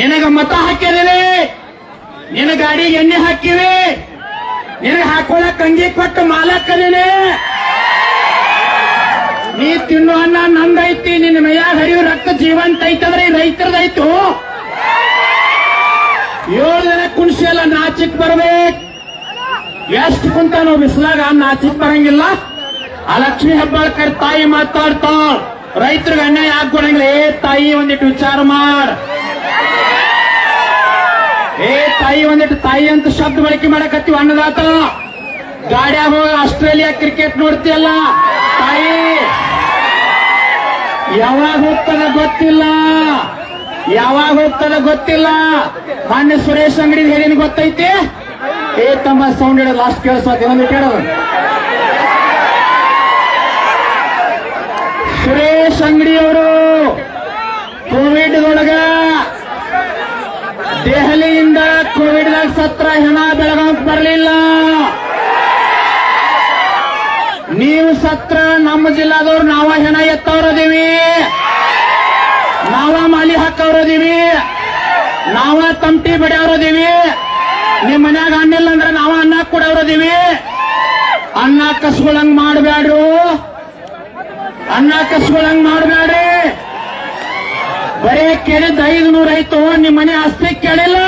ನಿನಗ ಮತ ಹಾಕಿದಿವಿ ನಿನ್ನ ಗಾಡಿಗೆ ಎಣ್ಣೆ ಹಾಕಿವಿ ನಿನಗೆ ಹಾಕೊಳಕ್ ಅಂಗಿ ಕೊಟ್ಟು ಮಾಲಕ್ಕದೇನೆ ನೀ ತಿನ್ನು ಅನ್ನ ನಂದೈತಿ, ನಿನ್ನ ಮೈಯಾಗ ಹರಿಯೋ ರಕ್ತ ಜೀವಂತ ಐತಂದ್ರೆ ರೈತರದೈತು. ಏಳು ದಿನ ಕುಣಿಸಿ ಎಲ್ಲ ನಾಚಿಕ್ ಬರ್ಬೇಕು. ಎಷ್ಟು ಕುಂತ ನಾವು ಬಿಸಿಲಾಗ ನಾಚಿಕ್ ಬರಂಗಿಲ್ಲ. ಆ ಲಕ್ಷ್ಮಿ ಹೆಬ್ಬಾಳ್ಕರ್ ತಾಯಿ ಮಾತಾಡ್ತಾಳ. ರೈತರಿಗೆ ಅನ್ಯಾಯ ಯಾಕೆ ಕೊಡಂಗಿಲ್ಲ ಏ ತಾಯಿ, ಒಂದಿಟ್ಟು ವಿಚಾರ ಮಾಡ್. ತಾಯಿ ಒಂದಿಟ್ಟು ತಾಯಿ ಅಂತ ಶಬ್ದ ಬಳಕೆ ಮಾಡಕತ್ತೀವಿ ಅನ್ನದಾತ. ಗಾಡ್ಯಾಗ ಹೋಗಿ ಆಸ್ಟ್ರೇಲಿಯಾ ಕ್ರಿಕೆಟ್ ನೋಡ್ತಿಯಲ್ಲ? ತಾಯಿ, ಯಾವಾಗ ಹೋಗ್ತದ ಗೊತ್ತಿಲ್ಲ. ಯಾವಾಗ ಹೋಗ್ತದ ಗೊತ್ತಿಲ್ಲ. ಮಾನ್ಯ ಸುರೇಶ್ ಅಂಗಡಿ ಹೇಳಿನ ಗೊತ್ತೈತಿ? ಏ ತಮ್ಮ ಸೌಂಡ್ ಹೇಳೋದು ಲಾಸ್ಟ್ ಕೇಳಿಸ್ವಾತಿ ಒಂದು ಕೇಳೋದು. ಸುರೇಶ್ ಅಂಗಡಿಯವರು ಕೋವಿಡ್ ಒಳಗ ದೆಹಲಿಯಿಂದ ಕೋವಿಡ್ ದಾಗ ಸತ್ರ ಹೆಣ ಬೆಳಗಾವ್ ಬರಲಿಲ್ಲ. ನೀವು ಸತ್ರ ನಮ್ಮ ಜಿಲ್ಲಾದವ್ರು ನಾವ ಹೆಣ ಎತ್ತವ್ರದೀವಿ ನಾವ ಮಾಲಿ ಹಾಕವ್ರದೀವಿ ನಾವ ತಮಟಿ ಬಡಿಯವ್ರದೀವಿ ನಿಮ್ ಮನ್ಯಾಗ ಹಣ್ಣಿಲ್ಲ ಅಂದ್ರೆ ನಾವ ಅನ್ನ ಕೊಡವ್ರದೀವಿ ಅನ್ನ ಕಸ್ಕೊಳಂಗ್ ಮಾಡಬೇಡ್ರು ಅನ್ನ ಕಸ್ಕೊಳಂಗ್ ಮಾಡಬೇಡ್ರಿ ಬರೀ ಕೇಳಿದ್ ಐದು ನೂರ ಐತು ನಿಮ್ಮ ಮನೆ ಆಸ್ತಿ ಕೇಳಿಲ್ಲ.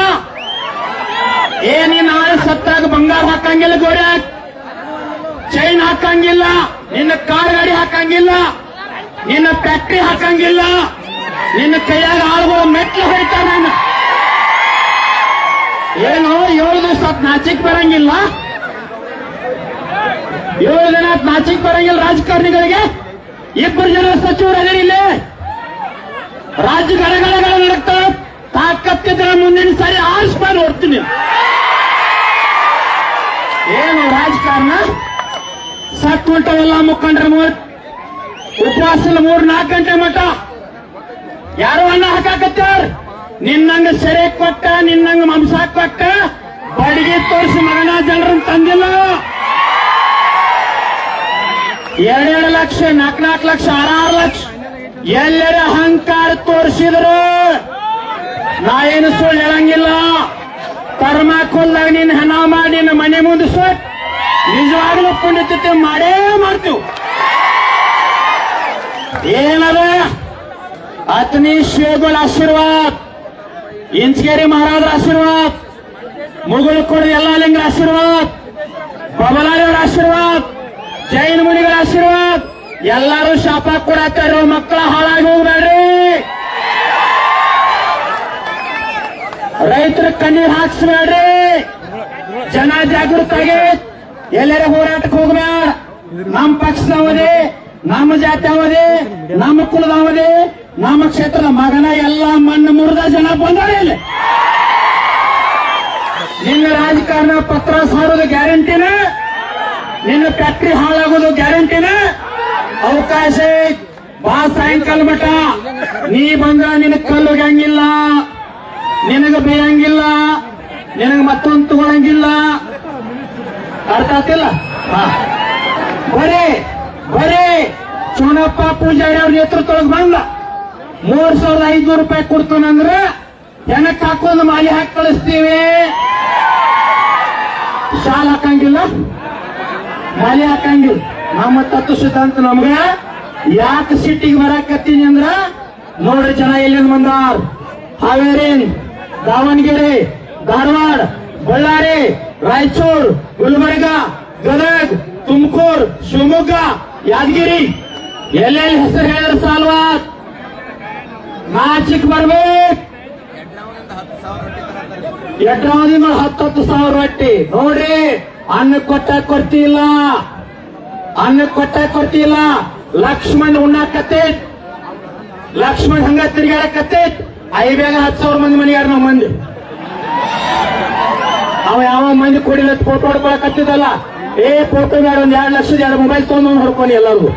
ಏ ನಾಳೆ ಸತ್ತಾಗ ಬಂಗಾರ ಹಾಕಂಗಿಲ್ಲ ಗೋರೆ? ಚೈನ್ ಹಾಕಂಗಿಲ್ಲ, ನಿನ್ನ ಕಾರ್ ಗಾಡಿ ಹಾಕಂಗಿಲ್ಲ, ನಿನ್ನ ಫ್ಯಾಕ್ಟ್ರಿ ಹಾಕಂಗಿಲ್ಲ, ನಿನ್ನ ಕೈಯಾಗ ಆಳುಗಳು ಮೆಟ್ಲು ಹೊಡಿತಾರ ನಾನು. ಏನು, ಏಳು ದಿವಸ ನಾಚಿಕ್ ಬರಂಗಿಲ್ಲ? ಏಳು ದಿನ ನಾಚಿಕ್ ಬರಂಗಿಲ್ಲ ರಾಜಕಾರಣಿಗಳಿಗೆ? ಇಬ್ಬರು ಜನ ಸಚಿವರು ಇಲ್ಲಿ. ಗಣಗಳ ನಡಕ್ತಾವ ತಾಕತ್ತಿದ್ರೆ ಮುಂದಿನ ಸಾರಿ ಆಸ್ಪಾನ್ ನೋಡ್ತೀನಿ. ಏನು ರಾಜಕಾರಣ? ಸತ್ ಹೊಂಟವೆಲ್ಲ ಮುಖಂಡ್ರ ಮೂರ್ ಉಪವಾಸ ಮೂರ್ ನಾಲ್ಕು ಗಂಟೆ ಮಠ. ಯಾರು ಅನ್ನ ಹಾಕಾಕತ್ತಾರ? ನಿನ್ನಂಗ ಸೆರೆ ಕೊಟ್ಟ, ನಿನ್ನಂಗ ಮಾಂಸ ಕೊಟ್ಟ, ಬಡಿಗೆ ತೋರಿಸಿ ಮಗನ ಜನರನ್ನ ತಂದಿಲ್ಲ. ಎರಡೆರಡು ಲಕ್ಷ ನಾಲ್ಕು ನಾಲ್ಕು ಲಕ್ಷ, ಆರಾರು ಲಕ್ಷ. ಎಲ್ಲರ ಅಹಂಕಾರ ತೋರಿಸಿದ್ರು. ನಾ ಏನು ಸುಳ್ಳು ಹೇಳಂಗಿಲ್ಲ. ಕರ್ಮ ಕೊಲ್ಲಾಗ ನಿನ್ನ ಹಣ ಮಾಡಿ ನಿನ್ನ ಮನೆ ಮುಂದೆ ಸುಟ್ ನಿಜವಾಗ್ಲೂ ಪುಣ್ಯತೆ ಮಾಡೇ ಮಾಡ್ತೀವಿ ಏನದ ಅತ್ನಿ ಶೇಗುಳ ಆಶೀರ್ವಾದ ಇಂಚಗೇರಿ ಮಹಾರಾಜರ ಆಶೀರ್ವಾದ, ಮುಗುಳ ಕೊಡ ಎಲ್ಲ ಲಿಂಗ ಆಶೀರ್ವಾದ ಬಬಲಾರಿಯವರ ಆಶೀರ್ವಾದ, ಜೈನ ಮುನಿಗಳ ಆಶೀರ್ವಾದ, ಎಲ್ಲರೂ ಶಾಪ ಕೊಡತ್ತಾರ ಮಕ್ಕಳ ಹಾಳಾಗಿ ಹೋಗ್ಬೇಡ್ರಿ. ರೈತರ ಕಣ್ಣೀರ್ ಹಾಕ್ಸ್ಬೇಡ್ರಿ. ಜನ ಜಾಗೃತ ಆಗಿ ಎಲ್ಲರ ಹೋರಾಟಕ್ಕೆ ಹೋಗ್ಬೇಡ. ನಮ್ಮ ಪಕ್ಷದವದೇ ನಮ್ಮ ಜಾತಿ ಅವಧಿ, ನಮ್ಮ ಕುಲದವದೇ ನಮ್ಮ ಕ್ಷೇತ್ರದ ಮಗನ ಎಲ್ಲ ಮಣ್ಣು ಮುರಿದ ಜನ ಬಂದವರೇ ಇಲ್ಲಿ. ನಿನ್ನ ರಾಜಕಾರಣ ಪತ್ರ ಸಾರೋದು ಗ್ಯಾರಂಟಿನ? ನಿನ್ನ ಫ್ಯಾಕ್ಟ್ರಿ ಹಾಳಾಗೋದು ಗ್ಯಾರಂಟಿನ? ಅವಕಾಶ. ಬಾ ಸಾಯಂಕಾಲ ಮಠ. ನೀ ಬಂದ್ರ ನಿನ್ನ ಕಲ್ಲು ಹಂಗಿಲ್ಲ ನಿನಗ ಬೇಯಂಗಿಲ್ಲ, ನಿನಗ ಮತ್ತೊಂದು ತಗೊಳಂಗಿಲ್ಲ. ಅರ್ಥ ಆಗ್ತಿಲ್ಲ? ಬರೇ ಬರೇ. ಸೋನಪ್ಪ ಪೂಜಾರಿ ಅವ್ರ ನೇತೃತ್ವದೊಳಗೆ ಬಂದ. ಮೂರ್ ಸಾವಿರದ ಐದ್ನೂರು ರೂಪಾಯಿ ಕೊಡ್ತಾನಂದ್ರ ಹೆಣಕ್ ಹಾಕೊಂಡು ಮಾಲಿ ಹಾಕಿ ಕಳಿಸ್ತೀವಿ. ಶಾಲ್ ಹಾಕಂಗಿಲ್ಲ? ಮಾಲಿ ಹಾಕಂಗಿಲ್ಲ. ನಮ್ಮ ತತ್ವ ಸಿದ್ಧಾಂತ ನಮ್ಗ ಯಾಕೆ ಸಿಟ್ಟಿಗೆ ಬರಕತ್ತೀನಿ ಅಂದ್ರ ನೋಡ್ರಿ ಜನ ಎಲ್ಲಿಂದ ಬಂದಾರ್. ಹಾವೇರಿ. ದಾವಣಗೆರೆ, ಧಾರವಾಡ, ಬಳ್ಳಾರಿ, ರಾಯಚೂರು, ಗುಲ್ಬರ್ಗ, ಗದಗ್, ತುಮಕೂರು, ಶಿವಮೊಗ್ಗ, ಯಾದಗಿರಿ. ಎಲ್ಲೆಲ್ಲಿ ಹೆಸರು ಹೇಳಿದ್ರೆ ಸಾಲ್ವಾತ್ ನಾಚಿಕ್ ಬರ್ಬೇಕು. ಎಡ್ರಾವದಿಂದ ಹತ್ತತ್ತು ಸಾವಿರ ರೊಟ್ಟಿ. ನೋಡ್ರಿ, ಅನ್ನ ಕೊಟ್ಟ ಕೊಡ್ತಿಲ್ಲ ಅನ್ನ ಕೊಟ್ಟ ಕೊಡ್ತಿಲ್ಲ ಲಕ್ಷ್ಮಣ್ ಉಣ್ಣಾಕತ್ತೆ ಲಕ್ಷ್ಮಣ್ ಹಂಗ ತಿರ್ಗಾಡಕತ್ತೆ ಐಬ್ಯಾಗ ಹತ್ತು ಸಾವಿರ ಮಂದಿ ಮನೆಯಾರ ನಾವು ಮಂದಿ. ಅವ ಯಾವ ಮಂದಿ ಕೊಡಿಲ್ಲ ಫೋಟೋ ಹೊಡ್ಕೊಳಕತ್ತಿದಲ್ಲ ಏ ಫೋಟೋ ಬೇಡ ಒಂದ್ ಎರಡು ಲಕ್ಷದ ಎರಡು ಮೊಬೈಲ್ ತಗೊಂಡು ಹೊಡ್ಕೊಂಡು ಎಲ್ಲರೂ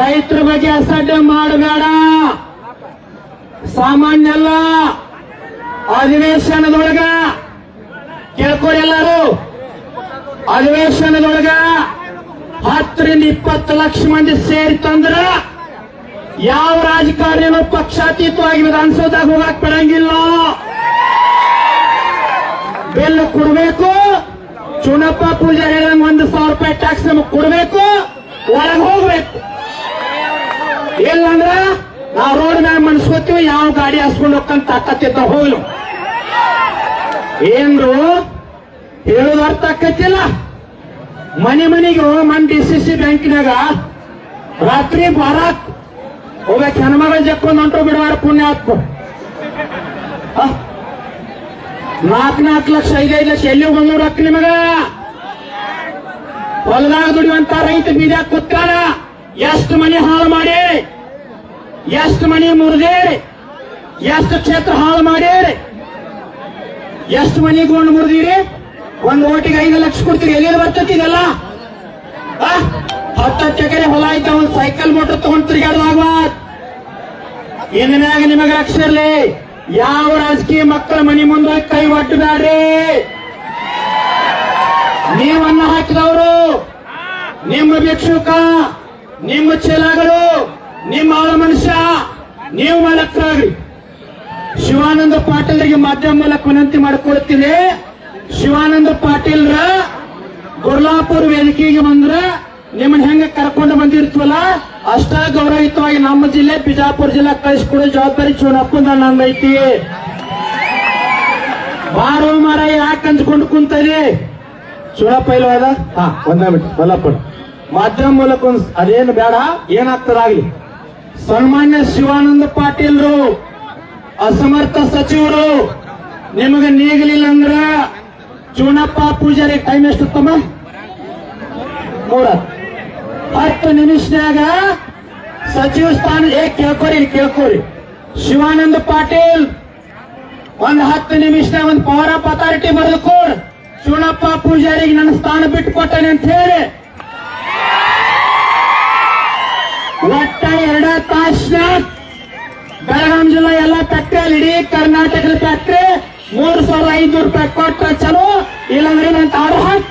ರೈತರ ಬಗ್ಗೆ ಅಸಡ್ಡೆ ಮಾಡಬೇಡ. ಸಾಮಾನ್ಯ ಅಲ್ಲ. ಅಧಿವೇಶನದೊಳಗ. ಕೇಳ್ಕೊರಿ ಎಲ್ಲರೂ. ಅಧಿವೇಶನದೊಳಗ ಹತ್ತರಿಂದ ಇಪ್ಪತ್ತು ಲಕ್ಷ ಮಂದಿ ಸೇರಿತಂದ್ರ ಯಾವ ರಾಜಕಾರಣಿನೂ ಪಕ್ಷಾತೀತವಾಗಿ ವಿಧಾನಸೌಧ ಹೋಗಕ್ ಬಿಡಂಗಿಲ್ಲ ಬಿಲ್ ಕೊಡ್ಬೇಕು. ಚುನಪ್ಪ ಪೂಜಾರಿ ಹೇಳಿದಂಗೆ ಒಂದು ಸಾವಿರ ರೂಪಾಯಿ ಟ್ಯಾಕ್ಸ್ ನಮಗೆ ಕೊಡ್ಬೇಕು. ಒಳಗೆ ಹೋಗ್ಬೇಕು. ಇಲ್ಲಂದ್ರ ನಾವು ರೋಡ್ ಮ್ಯಾಗ ಮನ್ಸ್ಕೋತೀವಿ, ಯಾವ ಗಾಡಿ ಹಾಸ್ಕೊಂಡು ಹೋಗ್ಕಂತ ತಾಕತ್ತಿದ್ದ ಹೋಗ್ಲು. ಏನ್ರು ಹೇಳೋದು ಅರ್ಥ ಆಕತ್ತಿಲ್ಲ ಮನೆ ಮನೆಗೆ ಮನ್ ಡಿ ಸಿ ಸಿ ಬ್ಯಾಂಕಿನಾಗ ರಾತ್ರಿ ಬಾರಾಕ್ ಹೋಗ್ಬೇಕು ಹೆಣ್ಮಗಳ ಜಕ್ಕೊಂಡ್ ಹೊಂಟು ಬಿಡವಾರ ಪುಣ್ಯ ಹಾಕು ನಾಲ್ಕು ನಾಲ್ಕು ಲಕ್ಷ, ಐದೈದು ಲಕ್ಷ ಎಲ್ಲಿ ಬಂದೂರು ಹಾಕಿ ನಿಮಗ. ಹೊಲದಾಗ ದುಡಿಯುವಂತ ರೈತ ಬೀಜ ಕುತ್ತಾರ ಎಷ್ಟು ಮನೆ ಹಾಳು ಮಾಡಿ? ಎಷ್ಟು ಮನೆ ಮುರಿದೇರಿ ಎಷ್ಟು ಕ್ಷೇತ್ರ ಹಾಳು ಮಾಡಿರಿ ಎಷ್ಟು ಮನೆ ಗೊಂಡು ಮುರಿದಿರಿ? ಒಂದು ಓಟಿಗೆ ಐದು ಲಕ್ಷ ಕೊಡ್ತೀರಿ ಎಲ್ಲಿ ಬರ್ತೈತಿ ಇದೆಲ್ಲ? ಆ? ಹತ್ತತ್ತು ಎಕರೆ ಹೊಲ ಐತ ಒಂದು ಸೈಕಲ್ ಮೋಟರ್ ತಗೊಂಡ್ ಇನ್ಮ್ಯಾಗ ನಿಮಗೆ ಲಕ್ಷ ಇರ್ಲಿ? ಯಾವ ರಾಜಕೀಯ ಮಕ್ಕಳ ಮನಿ ಮುಂದೆ ಕೈ ಒಟ್ಟಬೇಡ್ರಿ ನೀವನ್ನ ಹಾಕಿದವರು. ನಿಮ್ಮ ಭಿಕ್ಷುಕ, ನಿಮ್ಮ ಚೀಲಗಳು ನಿಮ್ಮ ಆಳ ಮನುಷ್ಯ, ನೀವು ಮಾಡಕ್ಕಾಗ್ರಿ ಶಿವಾನಂದ ಪಾಟೀಲ್ರಿಗೆ ಮಾಧ್ಯಮ ಮೂಲಕ ವಿನಂತಿ ಮಾಡಿಕೊಳ್ತೀನಿ. ಶಿವಾನಂದ ಪಾಟೀಲ್ರ ಗುರ್ಲಾಪುರ ವೇದಿಕೆಗೆ ಬಂದ್ರ ನಿಮ್ಮನ್ನ ಹೆಂಗ ಕರ್ಕೊಂಡು ಬಂದಿರ್ತೀವಲ್ಲ? ಅಷ್ಟ ಗೌರವಯುತವಾಗಿ ನಮ್ಮ ಜಿಲ್ಲೆ, ಬಿಜಾಪುರ ಜಿಲ್ಲಾ ಕಳಿಸ್ಕೊಡೋ, ಜವಾಬ್ದಾರಿ ಚೂನಪ್ಪಂದ ನಂದೈತಿ ಬಾರೋ ಮರ ಯಾಕೆ ಅಂಚ್ಕೊಂಡು ಕುಂತದೆ ಚೂನಪ್ಪ ಇಲ್ವಾದ ಹಾ, ಒಂದೇ ಬಿಟ್ಟು ಬಲ್ಲಪ್ಪ ಮಾಧ್ಯಮ ಮೂಲಕ ಅದೇನು ಬೇಡ ಏನಾಗ್ತದಾಗ್ಲಿ ಸನ್ಮಾನ್ಯ ಶಿವಾನಂದ ಪಾಟೀಲ್ರು, ಅಸಮರ್ಥ ಸಚಿವರು, ನಿಮಗೆ ನೀಗಲಿಲ್ಲ ಅಂದ್ರ ಚೂನಪ್ಪ ಪೂಜಾರಿ ಟೈಮ್ ತಮ್ಮ ಮೂರ. ಹತ್ತು ನಿಮಿಷನಾಗ ಸಚಿವ ಸ್ಥಾನ, ಏ, ಕೇಳ್ಕೊರಿ ಕೇಳ್ಕೊರಿ. ಶಿವಾನಂದ ಪಾಟೀಲ್, ಒಂದ್ ಹತ್ತು ನಿಮಿಷನಾಗ ಒಂದ್ ಪವರ್ ಆಫ್ ಅಥಾರಿಟಿ ಬರೆದು ಶಿವಣಪ್ಪ ಪೂಜಾರಿ ಪೂಜಾರಿಗೆ ನನ್ನ ಸ್ಥಾನ ಬಿಟ್ಟು ಕೊಟ್ಟನೆ ಅಂತ ಹೇಳಿ. ಒಟ್ಟ ಎರಡ ತಾಸಿನ ಬೆಳಗಾಂ ಜಿಲ್ಲಾ ಎಲ್ಲ ಫ್ಯಾಕ್ಟ್ರಿ ಇಡೀ ಕರ್ನಾಟಕದ ಫ್ಯಾಕ್ಟ್ರಿ ಮೂರು ಸಾವಿರದ ಐನೂರು ರೂಪಾಯಿ ಕೊಟ್ಟ ಚಲೋ, ಇಲ್ಲಾಂದ್ರೆ ನಂತ ಆರು ಹಾಕ್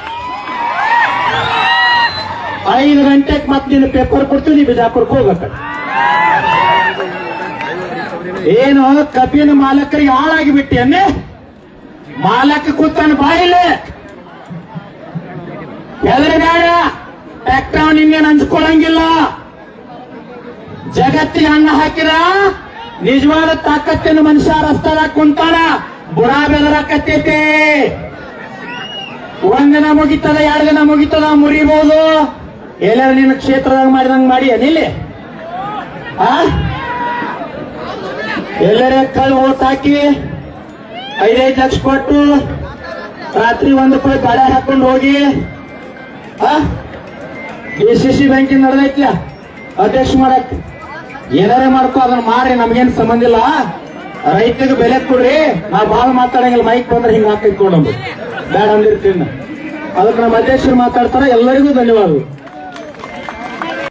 ಐದು ಗಂಟೆಗೆ ಮತ್ತೆ ನೀನು ಪೇಪರ್ ಕೊಡ್ತೀನಿ ಬಿಜಾಪುರಕ್ಕೆ ಹೋಗ್ಬೇಕು. ಏನು, ಕಬ್ಬಿನ ಮಾಲಕರಿಗೆ ಹಾಳಾಗಿ ಬಿಟ್ಟಿ ಅನ್ನೆ ಮಾಲಕ ಕೂತಾನ ಬಾಯಿಲೆ. ಬೇಡ ಟ್ಯಾಕ್ಟರ್ ನಿನ್ನೇನು ಹಂಚ್ಕೊಳಂಗಿಲ್ಲ ಜಗತ್ತಿಗೆ ಅನ್ನ ಹಾಕಿರ ನಿಜವಾದ ತಾಕತ್ತಿನ ಮನುಷ್ಯ ರಸ್ತಾದಾಗ ಕುಂತಾನ, ಬುಡ ಬೆದರಕತ್ತೈತೆ. ಒಂದಿನ ಮುಗಿತದ, ಎರಡು ದಿನ ಮುಗಿತದ ಮುರಿಬಹುದು ಎಲ್ಲರ ನಿನ್ನ ಕ್ಷೇತ್ರದಾಗ ಮಾಡಿದಂಗ ಮಾಡಿ ಅನಿಲ್ಲಿ ಆ? ಎಲ್ಲರ ಕಳ್ಳು ಓಟ್ ಹಾಕಿ, ಐದೈದು ಲಕ್ಷ ಕೊಟ್ಟು ರಾತ್ರಿ ಒಂದು ಕೂಡ ಬಾಳೆ ಹಾಕೊಂಡು ಹೋಗಿ, ಆ? ಡಿ ಸಿ ಸಿ ಬ್ಯಾಂಕಿಂದ ನಡೆದೈತ್ಲ? ಅಧ್ಯಕ್ಷ ಮಾಡಕ್. ಏನಾರೇ ಮಾಡ್ಕೋ, ಅದನ್ನ ಮಾಡ್ರಿ, ನಮ್ಗೇನ್ ಸಂಬಂಧ ಇಲ್ಲ. ರೈತರಿಗೆ ಬೆಲೆ ಕೊಡ್ರಿ. ನಾವು ಭಾಳ ಮಾತಾಡಂಗಿಲ್ಲ, ಮೈಕ್ ಬಂದ್ರೆ ಹಿಂಗ್ ಹಾಕಿಕೊಂಡು ಬೇಡ ಅಂದಿರ್ತೀನಿ. ಅದಕ್ಕೆ ನಮ್ಮ ಅಧ್ಯಕ್ಷರು ಮಾತಾಡ್ತಾರೆ, ಎಲ್ಲರಿಗೂ ಧನ್ಯವಾದಗಳು.